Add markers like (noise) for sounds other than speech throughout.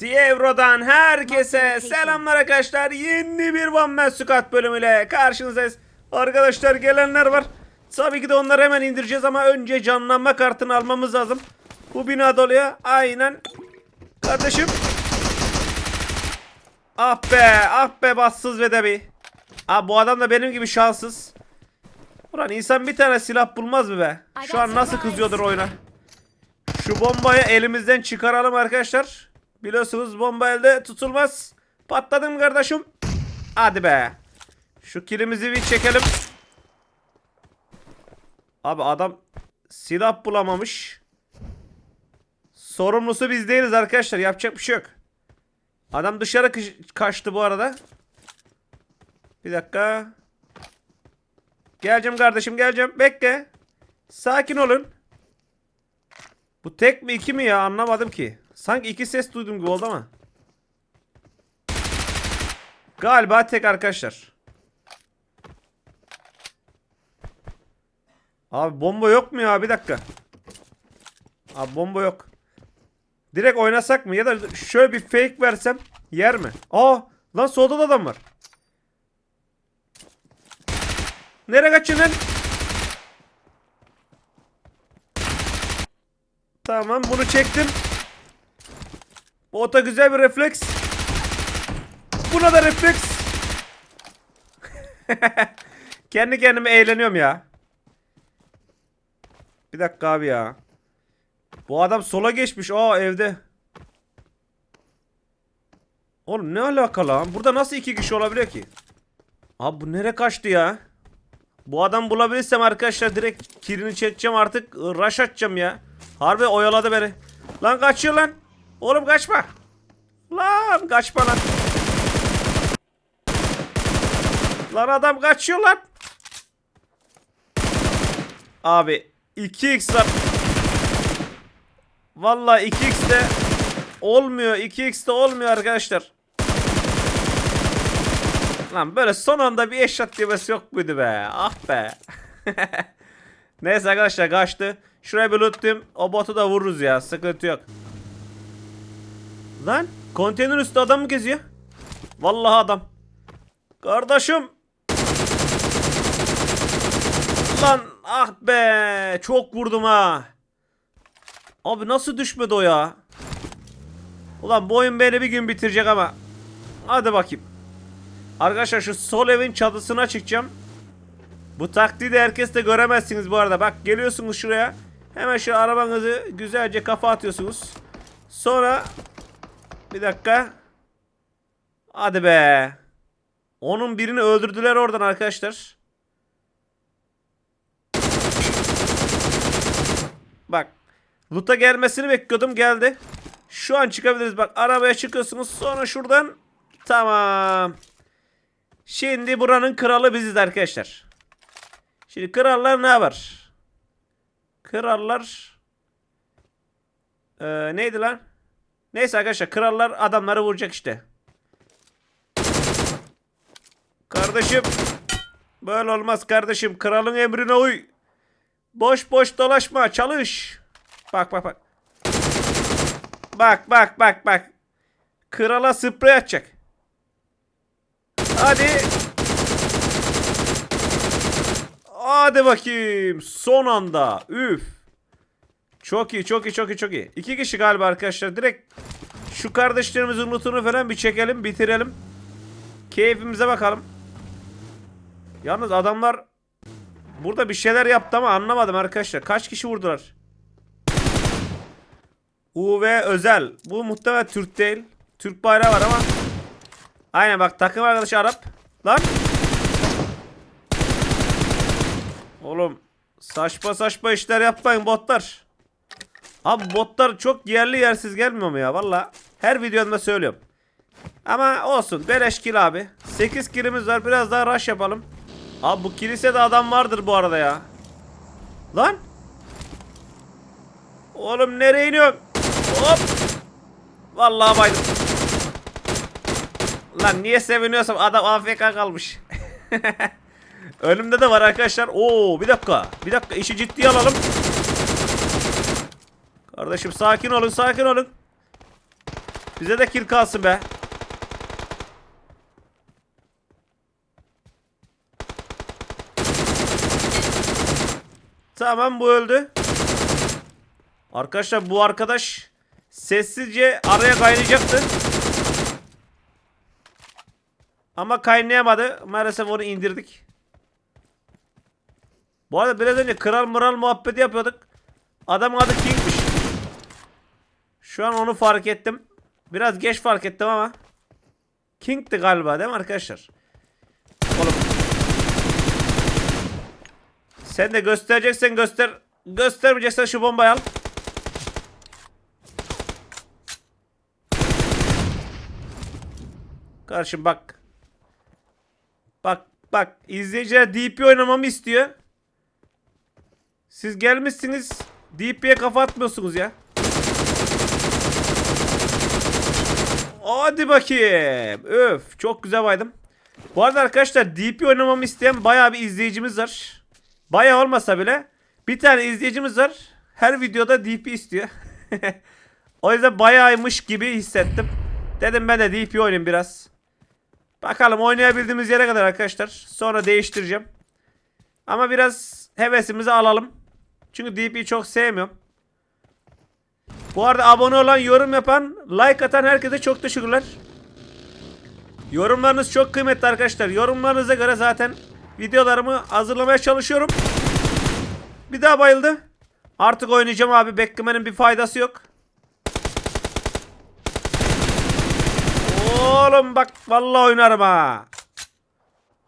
Dievro'dan herkese selamlar arkadaşlar. Yeni bir One Man Squad bölümüyle karşınızdayız. Arkadaşlar gelenler var. Tabii ki de onları hemen indireceğiz ama önce canlanma kartını almamız lazım. Bu bina doluyor. Aynen. Kardeşim. Ah be, ah be bassız ve de bir. Aa bu adam da benim gibi şanssız. Ulan insan bir tane silah bulmaz mı be? Şu an nasıl kızıyordur oyuna. Şu bombayı elimizden çıkaralım arkadaşlar. Biliyorsunuz bomba elde tutulmaz. Patladım kardeşim. Hadi be. Şu kilimizi bir çekelim. Abi adam silah bulamamış. Sorumlusu biz değiliz arkadaşlar. Yapacak bir şey yok. Adam dışarı kaçtı bu arada. Bir dakika. Geleceğim kardeşim geleceğim. Bekle. Sakin olun. Bu tek mi iki mi ya anlamadım ki. Sanki iki ses duydum gibi oldu ama. Galiba tek arkadaşlar. Abi bomba yok mu ya bir dakika. Abi bomba yok. Direkt oynasak mı ya da şöyle bir fake versem yer mi? Aa lan solda da adam var. Nereye kaçıyorsun lan? Tamam bunu çektim. Bu da güzel bir refleks. Buna da refleks. (laughs) Kendi kendime eğleniyorum ya. Bir dakika abi ya. Bu adam sola geçmiş. Aa evde. Oğlum ne alaka lan? Burada nasıl iki kişi olabiliyor ki? Abi bu nereye kaçtı ya? Bu adam bulabilirsem arkadaşlar direkt kirini çekeceğim artık rush atacağım ya. Harbi oyaladı beni. Lan kaçıyor lan. Oğlum kaçma. Lan kaçma lan. Lan adam kaçıyor lan. Abi 2x var. Vallahi 2x de olmuyor. 2x de olmuyor arkadaşlar. Lan böyle son anda bir eşat yemesi yok muydu be? Ah be. (laughs) Neyse arkadaşlar kaçtı. Şuraya bir lootlayayım. O botu da vururuz ya. Sıkıntı yok. Lan konteyner üstü adam mı geziyor? Vallahi adam. Kardeşim. Lan ah be. Çok vurdum ha. Abi nasıl düşmedi o ya? Ulan bu oyun beni bir gün bitirecek ama. Hadi bakayım. Arkadaşlar şu sol evin çatısına çıkacağım. Bu taktiği de herkes de göremezsiniz bu arada. Bak geliyorsunuz şuraya. Hemen şu arabanızı güzelce kafa atıyorsunuz. Sonra bir dakika. Hadi be. Onun birini öldürdüler oradan arkadaşlar. Bak. Loot'a gelmesini bekliyordum. Geldi. Şu an çıkabiliriz. Bak arabaya çıkıyorsunuz. Sonra şuradan. Tamam. Şimdi buranın kralı biziz arkadaşlar. Şimdi krallar ne yapar? Krallar ee, neydi lan? Neyse arkadaşlar krallar adamları vuracak işte. Kardeşim böyle olmaz kardeşim. Kralın emrine uy. Boş boş dolaşma çalış. Bak bak bak. Bak bak bak bak. Krala sprey atacak. Hadi. Hadi bakayım. Son anda. Üf. Çok iyi, çok iyi, çok iyi, çok iyi. İki kişi galiba arkadaşlar. Direkt şu kardeşlerimizin lootunu falan bir çekelim, bitirelim. Keyfimize bakalım. Yalnız adamlar burada bir şeyler yaptı ama anlamadım arkadaşlar. Kaç kişi vurdular? UV özel. Bu muhtemelen Türk değil. Türk bayrağı var ama. Aynen bak takım arkadaşı Arap. Lan. Oğlum saçma saçma işler yapmayın botlar. Abi botlar çok yerli yersiz gelmiyor mu ya valla. Her videomda söylüyorum. Ama olsun beleş kill abi. 8 killimiz var biraz daha rush yapalım. Abi bu kilisede adam vardır bu arada ya. Lan. Oğlum nereye iniyorsun? Hop. Vallahi baydım. Lan niye seviniyorsam adam AFK kalmış. (laughs) Önümde de var arkadaşlar. Oo bir dakika. Bir dakika işi ciddiye alalım. Kardeşim sakin olun sakin olun. Bize de kill kalsın be. Tamam bu öldü. Arkadaşlar bu arkadaş sessizce araya kaynayacaktı. Ama kaynayamadı. Maalesef onu indirdik. Bu arada biraz önce kral mıral muhabbeti yapıyorduk. Adamın adı King'miş. Şu an onu fark ettim. Biraz geç fark ettim ama. King'ti galiba değil mi arkadaşlar? Oğlum. Sen de göstereceksen göster. Göstermeyeceksen şu bombayı al. Kardeşim bak. Bak bak izleyiciler DP oynamamı istiyor. Siz gelmişsiniz DP'ye kafa atmıyorsunuz ya. Hadi bakayım. Öf çok güzel baydım. Bu arada arkadaşlar DP oynamamı isteyen bayağı bir izleyicimiz var. Bayağı olmasa bile bir tane izleyicimiz var. Her videoda DP istiyor. (laughs) o yüzden bayağıymış gibi hissettim. Dedim ben de DP oynayayım biraz. Bakalım oynayabildiğimiz yere kadar arkadaşlar. Sonra değiştireceğim. Ama biraz hevesimizi alalım. Çünkü DP'yi çok sevmiyorum. Bu arada abone olan, yorum yapan, like atan herkese çok teşekkürler. Yorumlarınız çok kıymetli arkadaşlar. Yorumlarınıza göre zaten videolarımı hazırlamaya çalışıyorum. Bir daha bayıldı. Artık oynayacağım abi. Beklemenin bir faydası yok. Oğlum bak vallahi oynarım ha.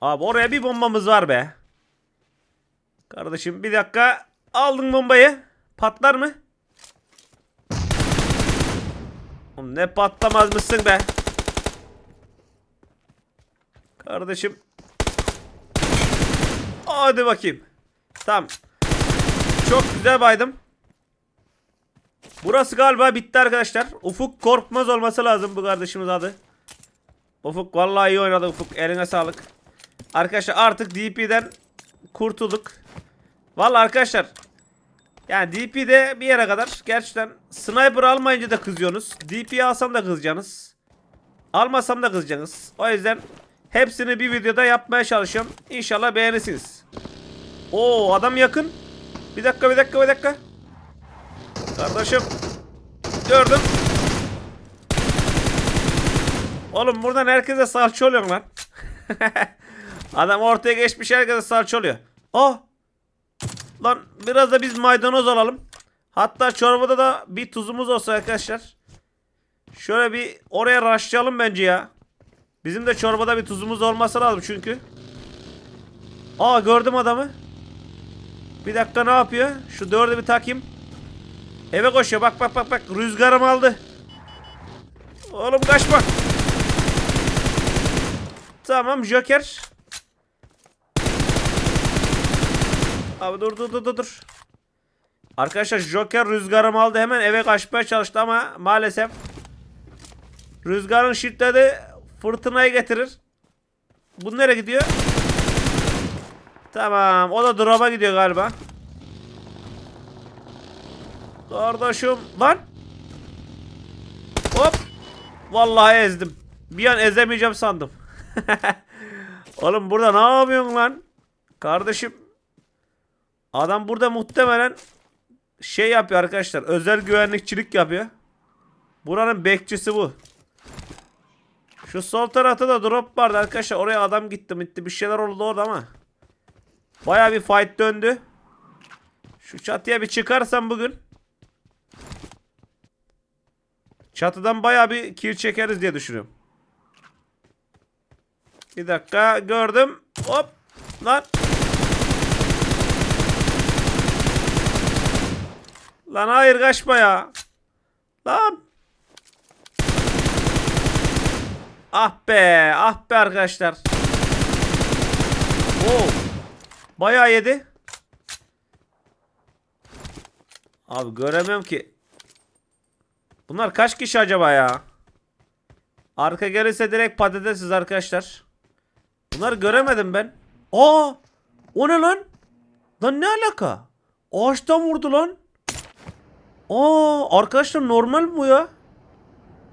Abi oraya bir bombamız var be. Kardeşim bir dakika. Aldın bombayı. Patlar mı? Oğlum ne patlamaz mısın be? Kardeşim. Hadi bakayım. Tamam. Çok güzel baydım. Burası galiba bitti arkadaşlar. Ufuk Korkmaz olması lazım bu kardeşimiz adı. Ufuk vallahi iyi oynadı Ufuk. Eline sağlık. Arkadaşlar artık DP'den kurtulduk. Vallahi arkadaşlar yani DP'de bir yere kadar gerçekten sniper almayınca da kızıyorsunuz. DP'yi alsam da kızacaksınız. Almasam da kızacaksınız. O yüzden hepsini bir videoda yapmaya çalışıyorum. İnşallah beğenirsiniz. Oo adam yakın. Bir dakika bir dakika bir dakika. Kardeşim. Gördüm. Oğlum buradan herkese salça oluyor lan. (laughs) Adam ortaya geçmiş herkese salça oluyor. Oh. Lan biraz da biz maydanoz alalım. Hatta çorbada da bir tuzumuz olsa arkadaşlar. Şöyle bir oraya raşlayalım bence ya. Bizim de çorbada bir tuzumuz olması lazım çünkü. Aa gördüm adamı. Bir dakika ne yapıyor? Şu dördü bir takayım. Eve koşuyor. Bak bak bak bak. Rüzgarım aldı. Oğlum kaçma. Tamam Joker. Abi dur dur dur dur. Arkadaşlar Joker rüzgarımı aldı hemen eve kaçmaya çalıştı ama maalesef rüzgarın şiddeti fırtınayı getirir. Bu nereye gidiyor? Tamam o da drop'a gidiyor galiba. Kardeşim lan. Hop. Vallahi ezdim. Bir an ezemeyeceğim sandım. (laughs) Oğlum burada ne yapıyorsun lan? Kardeşim. Adam burada muhtemelen şey yapıyor arkadaşlar. Özel güvenlikçilik yapıyor. Buranın bekçisi bu. Şu sol tarafta da drop vardı arkadaşlar. Oraya adam gitti gitti. Bir şeyler oldu orada ama. Baya bir fight döndü. Şu çatıya bir çıkarsam bugün. Çatıdan baya bir kill çekeriz diye düşünüyorum. Bir dakika gördüm. Hop. Lan. Lan hayır kaçma ya. Lan. Ah be. Ah be arkadaşlar. Oo. Bayağı yedi. Abi göremiyorum ki. Bunlar kaç kişi acaba ya? Arka gelirse direkt patatesiz arkadaşlar. Bunları göremedim ben. Aa! O ne lan? Lan ne alaka? Ağaçtan vurdu lan. Aa, arkadaşlar normal bu ya.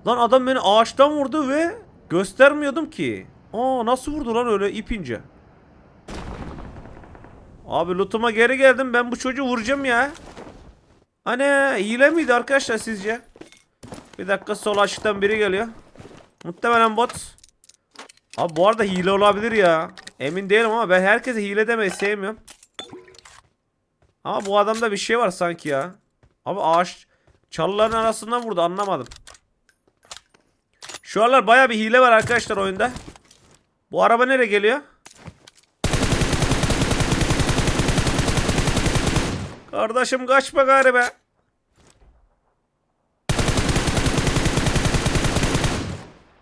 Lan adam beni ağaçtan vurdu ve göstermiyordum ki. Aa nasıl vurdu lan öyle ipince? Abi lootuma geri geldim. Ben bu çocuğu vuracağım ya. Hani hile miydi arkadaşlar sizce? Bir dakika sol açıktan biri geliyor. Muhtemelen bot. Abi bu arada hile olabilir ya. Emin değilim ama ben herkese hile demeyi sevmiyorum. Ama bu adamda bir şey var sanki ya. Abi ağaç çalıların arasından vurdu anlamadım. Şu aralar baya bir hile var arkadaşlar oyunda. Bu araba nereye geliyor? Kardeşim kaçma gari be.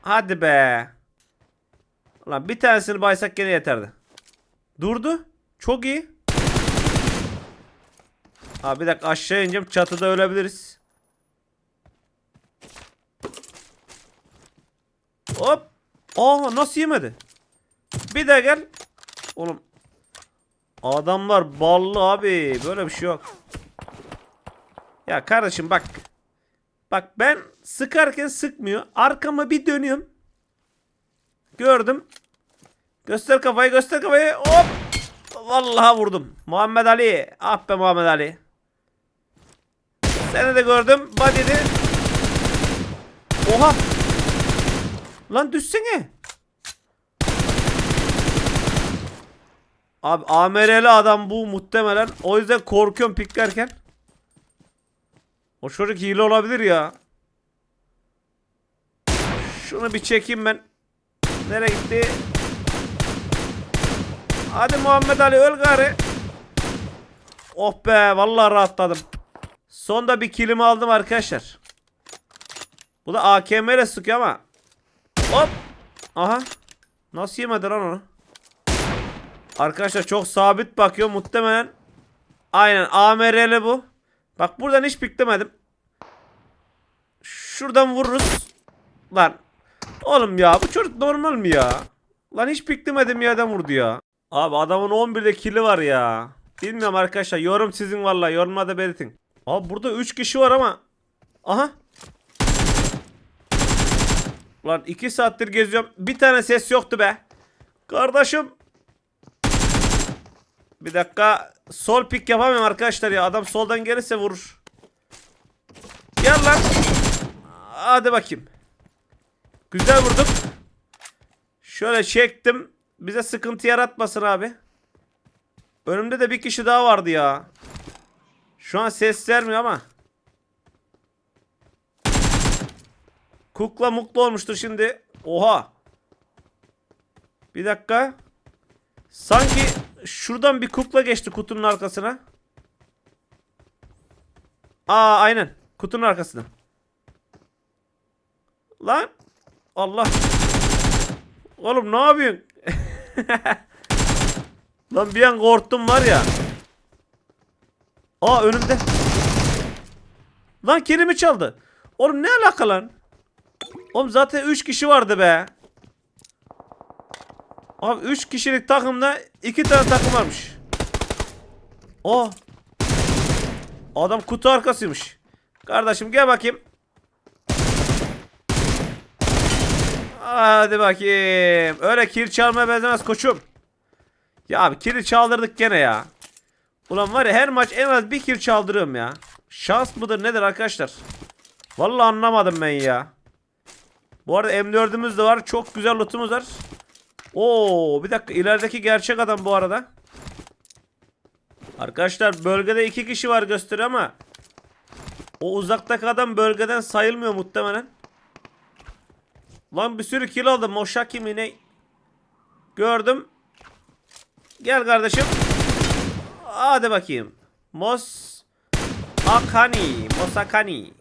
Hadi be. Ulan bir tanesini baysak gene yeterdi. Durdu. Çok iyi. Abi bir dakika aşağı ineceğim. Çatıda ölebiliriz. Hop. Aa nasıl yemedi? Bir de gel. Oğlum. Adamlar ballı abi. Böyle bir şey yok. Ya kardeşim bak. Bak ben sıkarken sıkmıyor. Arkama bir dönüyorum. Gördüm. Göster kafayı göster kafayı. Hop. Vallahi vurdum. Muhammed Ali. Ah be Muhammed Ali. Seni de gördüm. Body'di. Oha. Lan düşsene. Abi AMR'li adam bu muhtemelen. O yüzden korkuyorum piklerken. O çocuk hile olabilir ya. Şunu bir çekeyim ben. Nereye gitti? Hadi Muhammed Ali öl gari. Oh be vallahi rahatladım. Sonda bir kilimi aldım arkadaşlar. Bu da AKM ile sıkıyor ama. Hop. Aha. Nasıl yemedi lan onu? Arkadaşlar çok sabit bakıyor muhtemelen. Aynen AMR'li bu. Bak buradan hiç piklemedim. Şuradan vururuz. Lan. Oğlum ya bu çocuk normal mi ya? Lan hiç piklemedim yerden vurdu ya. Abi adamın 11'de kili var ya. Bilmiyorum arkadaşlar yorum sizin vallahi yorumlarda belirtin. Abi burada 3 kişi var ama. Aha. Lan 2 saattir geziyorum. Bir tane ses yoktu be. Kardeşim. Bir dakika. Sol pik yapamıyorum arkadaşlar ya. Adam soldan gelirse vurur. Gel lan. Hadi bakayım. Güzel vurduk. Şöyle çektim. Bize sıkıntı yaratmasın abi. Önümde de bir kişi daha vardı ya. Şu an ses vermiyor ama. Kukla mutlu olmuştur şimdi. Oha. Bir dakika. Sanki şuradan bir kukla geçti kutunun arkasına. Aa aynen. Kutunun arkasına. Lan. Allah. Oğlum ne yapıyorsun? (laughs) Lan bir an korktum var ya. Aa önümde. Lan kelimi çaldı. Oğlum ne alaka lan? Oğlum zaten 3 kişi vardı be. Abi 3 kişilik takımda 2 tane takım varmış. Aa. Adam kutu arkasıymış. Kardeşim gel bakayım. Hadi bakayım. Öyle kir çalmaya benzemez koçum. Ya abi kiri çaldırdık gene ya. Ulan var ya her maç en az bir kir çaldırıyorum ya. Şans mıdır nedir arkadaşlar? Vallahi anlamadım ben ya. Bu arada M4'ümüz de var. Çok güzel lootumuz var. Oo, bir dakika ilerideki gerçek adam bu arada. Arkadaşlar bölgede iki kişi var gösteriyor ama o uzaktaki adam bölgeden sayılmıyor muhtemelen. Lan bir sürü kill aldım. Moşaki mi ne? Gördüm. Gel kardeşim. Hadi bakayım. Mos Akani. Mosakani.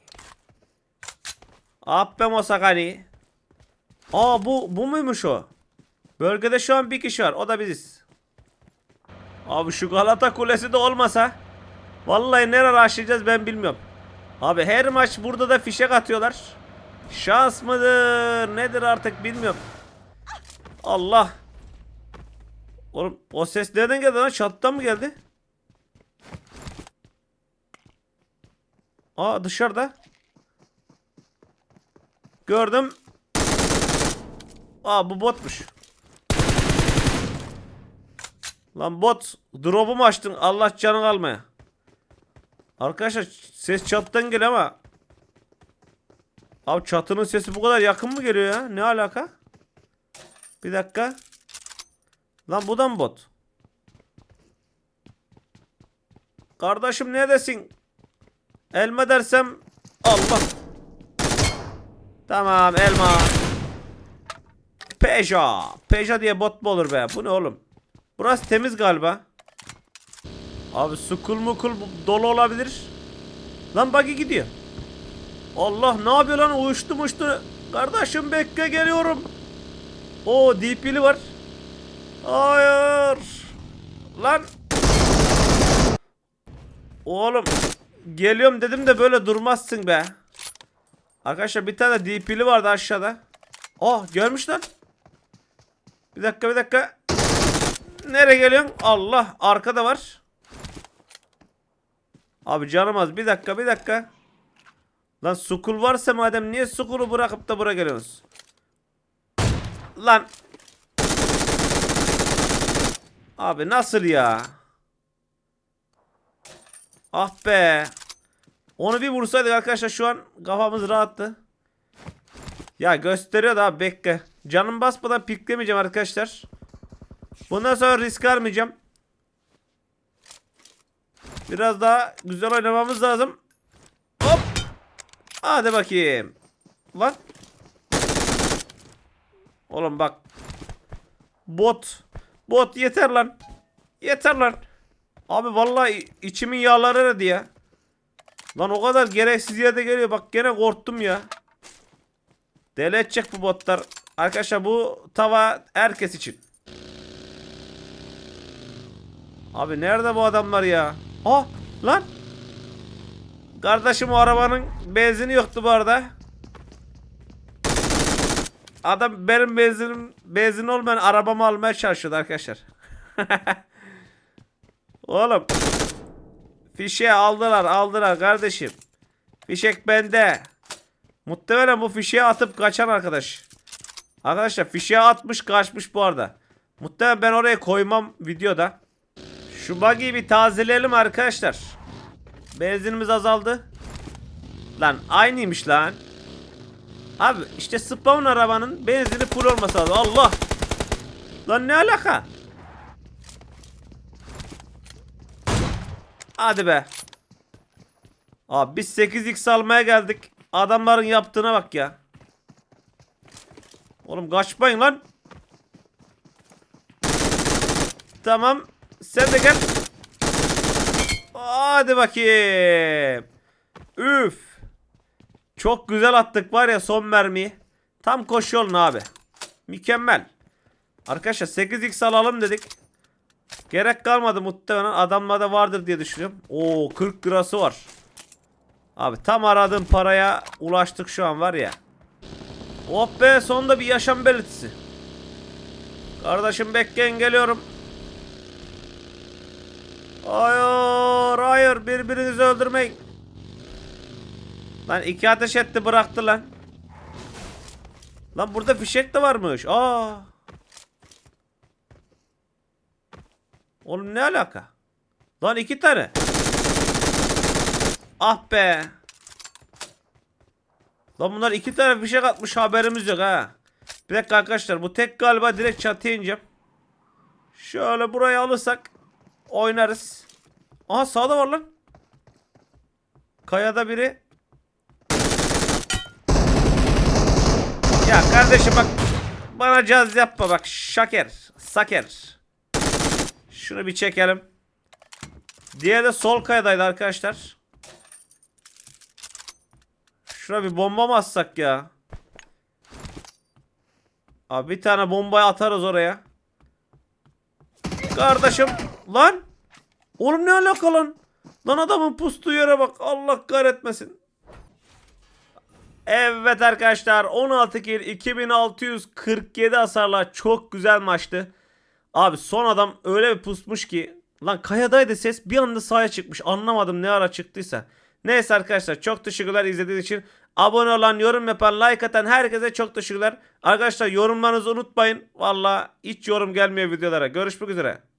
Appe Mosakani. Aa bu bu muymuş o? Bölgede şu an bir kişi var. O da biziz. Abi şu Galata Kulesi de olmasa vallahi nereye aşacağız ben bilmiyorum. Abi her maç burada da fişek atıyorlar. Şans mıdır? Nedir artık bilmiyorum. Allah. Oğlum o ses nereden geldi lan? Çatıdan mı geldi? Aa dışarıda. Gördüm. Aa bu botmuş. Lan bot. Drop'u mu açtın? Allah canını almaya. Arkadaşlar ses çattan geliyor ama. Abi çatının sesi bu kadar yakın mı geliyor ya? Ne alaka? Bir dakika. Lan bu da mı bot? Kardeşim neredesin? Elma dersem Allah. Tamam elma. Peugeot. Peugeot diye bot mu olur be? Bu ne oğlum? Burası temiz galiba. Abi sukul mukul dolu olabilir. Lan buggy gidiyor. Allah ne yapıyor lan uyuştu muştu. Kardeşim bekle geliyorum. O DP'li var. Hayır. Lan. Oğlum geliyorum dedim de böyle durmazsın be. Arkadaşlar bir tane DP'li vardı aşağıda. Oh görmüş lan. Bir dakika bir dakika. Nereye geliyorsun? Allah arkada var. Abi canım az bir dakika bir dakika. Lan sukul varsa madem niye sukulu bırakıp da buraya geliyorsunuz? Lan. Abi nasıl ya? Ah be. Onu bir vursaydık arkadaşlar şu an kafamız rahattı. Ya gösteriyor da abi bekle. Canım basmadan piklemeyeceğim arkadaşlar. Bundan sonra risk almayacağım. Biraz daha güzel oynamamız lazım. Hop. Hadi bakayım. Lan. Oğlum bak. Bot. Bot yeter lan. Yeter lan. Abi vallahi içimin yağları aradı ya. Lan o kadar gereksiz yerde geliyor. Bak gene korktum ya. Deli edecek bu botlar. Arkadaşlar bu tava herkes için. Abi nerede bu adamlar ya? Ah lan. Kardeşim o arabanın benzini yoktu bu arada. Adam benim benzinim benzin olmayan arabamı almaya çalışıyordu arkadaşlar. (laughs) Oğlum. Fişe aldılar aldılar kardeşim. Fişek bende. Muhtemelen bu fişeği atıp kaçan arkadaş. Arkadaşlar fişeği atmış kaçmış bu arada. Muhtemelen ben oraya koymam videoda. Şu buggy'i bir tazeleyelim arkadaşlar. Benzinimiz azaldı. Lan aynıymış lan. Abi işte spawn arabanın benzini full olması lazım. Allah. Lan ne alaka? Hadi be. Abi biz 8x almaya geldik. Adamların yaptığına bak ya. Oğlum kaçmayın lan. Tamam. Sen de gel. Hadi bakayım. Üf. Çok güzel attık var ya son mermiyi. Tam koşu yolun abi. Mükemmel. Arkadaşlar 8x alalım dedik. Gerek kalmadı muhtemelen. Adamlarda vardır diye düşünüyorum. Oo 40 lirası var. Abi tam aradığım paraya ulaştık şu an var ya. Oh be sonunda bir yaşam belirtisi. Kardeşim bekleyin geliyorum. Hayır hayır birbirinizi öldürmeyin. Lan iki ateş etti bıraktı lan. Lan burada fişek de varmış. Aa. Oğlum ne alaka? Lan iki tane. Ah be. Lan bunlar iki tane fişek atmış haberimiz yok ha. Bir dakika arkadaşlar bu tek galiba direkt çatıya ineceğim. Şöyle burayı alırsak oynarız. Aha sağda var lan. Kayada biri. Ya kardeşim bak bana caz yapma bak şaker saker. Şunu bir çekelim. Diğeri de sol kayadaydı arkadaşlar. Şuna bir bomba mı atsak ya? Abi bir tane bombayı atarız oraya. Kardeşim lan. Oğlum ne alaka lan? Lan adamın pustuğu yere bak. Allah kahretmesin. Evet arkadaşlar 16 kill 2647 hasarla çok güzel maçtı. Abi son adam öyle bir pusmuş ki lan kayadaydı ses bir anda sahaya çıkmış anlamadım ne ara çıktıysa. Neyse arkadaşlar çok teşekkürler izlediğiniz için. Abone olan, yorum yapan, like atan herkese çok teşekkürler. Arkadaşlar yorumlarınızı unutmayın. Valla hiç yorum gelmiyor videolara. Görüşmek üzere.